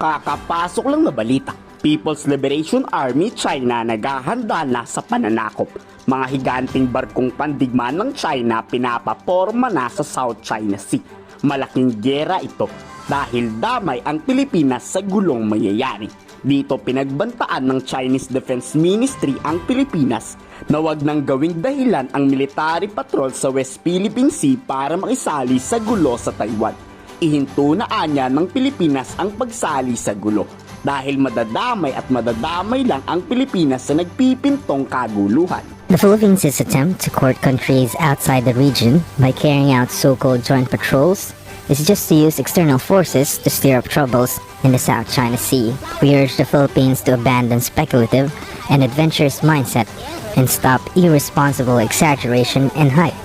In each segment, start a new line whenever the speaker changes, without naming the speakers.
Kakapasok lang na balita. People's Liberation Army China naghahanda na sa pananakop. Mga higanting barkong pandigma ng China pinapaporma na sa South China Sea. Malaking gera ito dahil damay ang Pilipinas sa gulong mayayari. Dito pinagbantaan ng Chinese Defense Ministry ang Pilipinas na wag nang gawing dahilan ang military patrol sa West Philippine Sea para makisali sa gulo sa Taiwan. Ihinto na anya ng Pilipinas ang pagsali sa gulo dahil madadamay at madadamay lang ang Pilipinas sa nagpipintong kaguluhan.
The Philippines' attempt to court countries outside the region by carrying out so-called joint patrols is just to use external forces to stir up troubles in the South China Sea. We urge the Philippines to abandon speculative and adventurous mindset and stop irresponsible exaggeration and hype.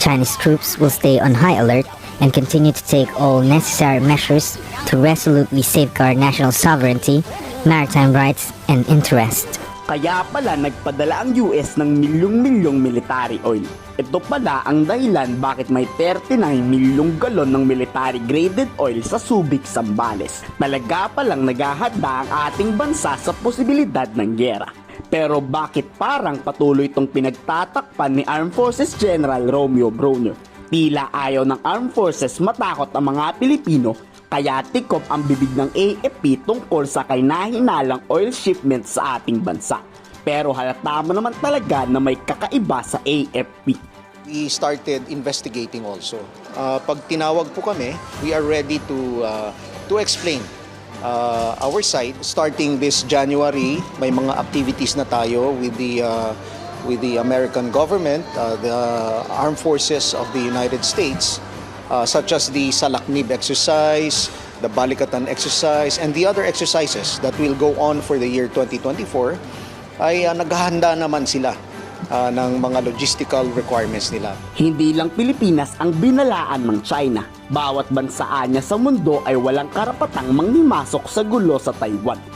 Chinese troops will stay on high alert and continue to take all necessary measures to resolutely safeguard national sovereignty, maritime rights, and interest.
Kaya pala nagpadala ang US ng milyong-milyong military oil. Ito pala ang dahilan bakit may 39 milyong galon ng military graded oil sa Subic, Sambales. Talaga palang naghahanda ang ating bansa sa posibilidad ng gera. Pero bakit parang patuloy itong pinagtatakpan ni Armed Forces General Romeo Bronio? Tila ayaw ng Armed Forces matakot ang mga Pilipino kaya tikop ang bibig ng AFP tungkol sa kainahinalang oil shipment sa ating bansa. Pero halata mo naman talaga na may kakaiba sa AFP.
we started investigating also. Uh, pag tinawag po kami, we are ready to uh, to explain uh, our side. Starting this January, may mga activities na tayo with the uh, with the American government, uh, the armed forces of the United States, uh, such as the Salaknib exercise, the Balikatan exercise, and the other exercises that will go on for the year 2024, ay uh, naghahanda naman sila uh, ng mga logistical requirements nila.
Hindi lang Pilipinas ang binalaan ng China. Bawat bansaan niya sa mundo ay walang karapatang manghimasok sa gulo sa Taiwan.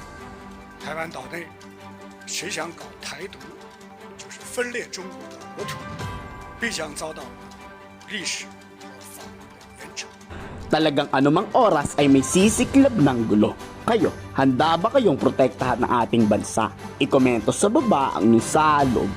台湾岛内，谁想搞台独，就是分裂中国的国土，必将遭到历史和法律的严惩。
Talagang anumang oras ay may sisiklab ng gulo. Kayo, handa ba kayong protektahan ng ating bansa? Ikomento sa baba ang inyong salog